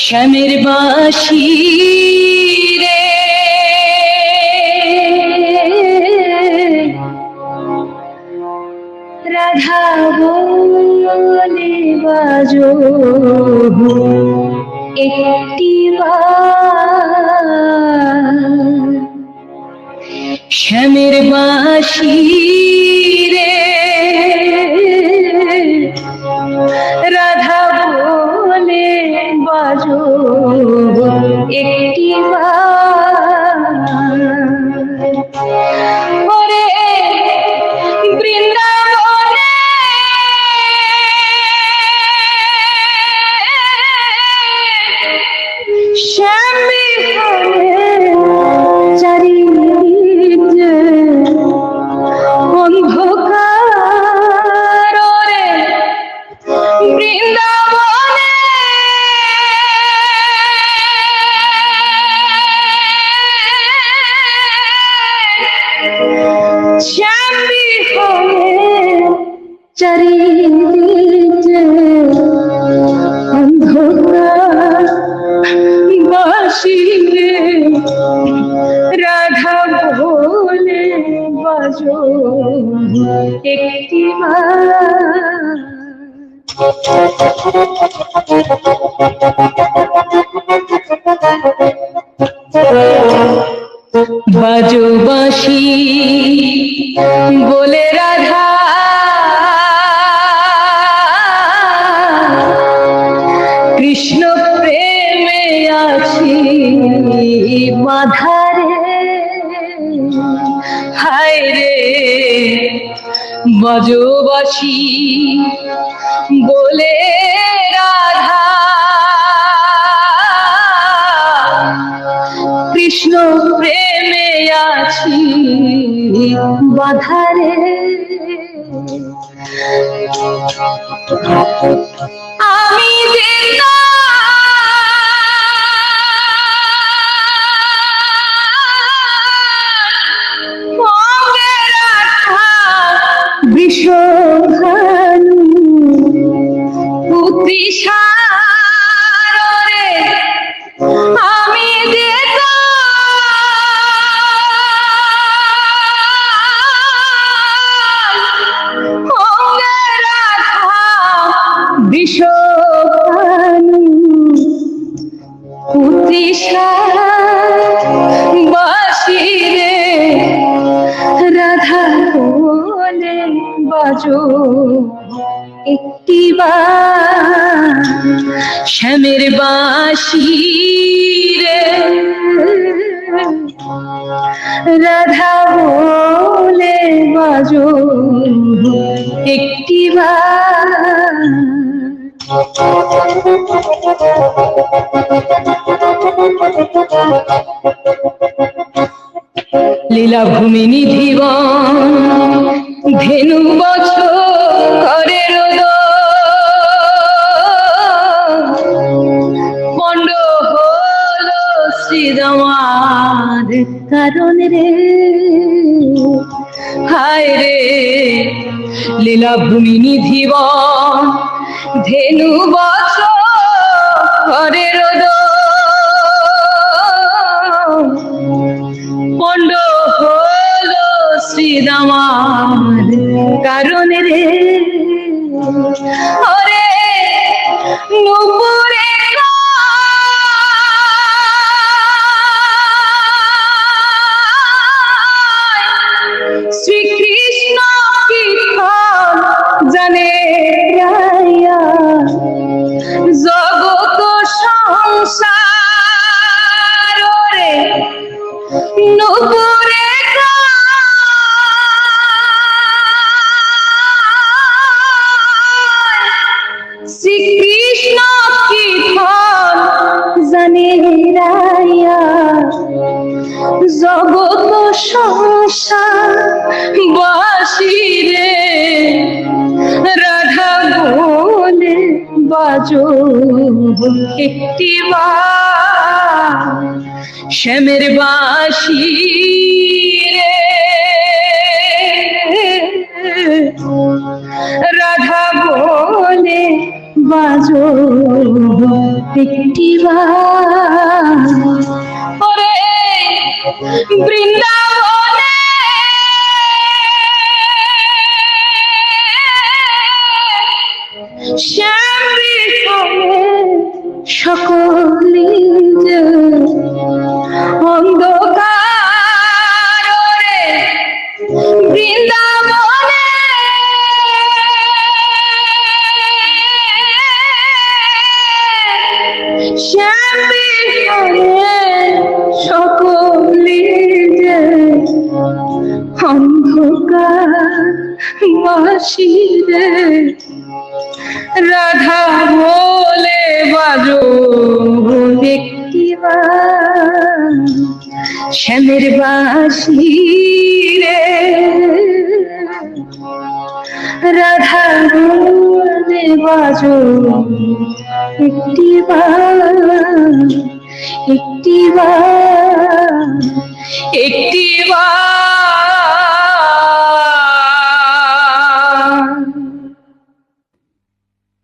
শ্যামের বাসি রে। রাধা বলে বাজো একটি শ্যামের বাসি চারিদিকে অন্ধকার বাসিয়ে রাধা বাজো একটি কৃষ্ণ প্রেমে আছি বাধারে। হায় রে বজবাসী বলে রাধা। কৃষ্ণ প্রেমে আছি বাধারে। আমি যে বিষভানু পুত্রিসা বাসিরে রাধা বলে বাজো একটি শ্যামের বাসি রে রাধা বলে বাজো একটি লীলা ভূমি নিধিবন ধেনু বছর করে পণ্ড হলো শ্রীরামার কারণ রে। হায় রে লীলা ভূমি নিধিবন ধেনু বছর করে পণ্ড হলো শ্রীরামার কারণ রে। ওরে নুপুরে শ্রীকৃষ্ণ কি ফল জানে রায়া জগত সংসার বাসিরে রাধা বলে বাজো একটি শ্যামের বাসি একটি ওরে বৃন্দাবনে। সকলে বাসিরে রাধা বলে বাজো ব্যক্তি শ্যামের বাসি রে রাধা বলে বাজো একটি একটি একটি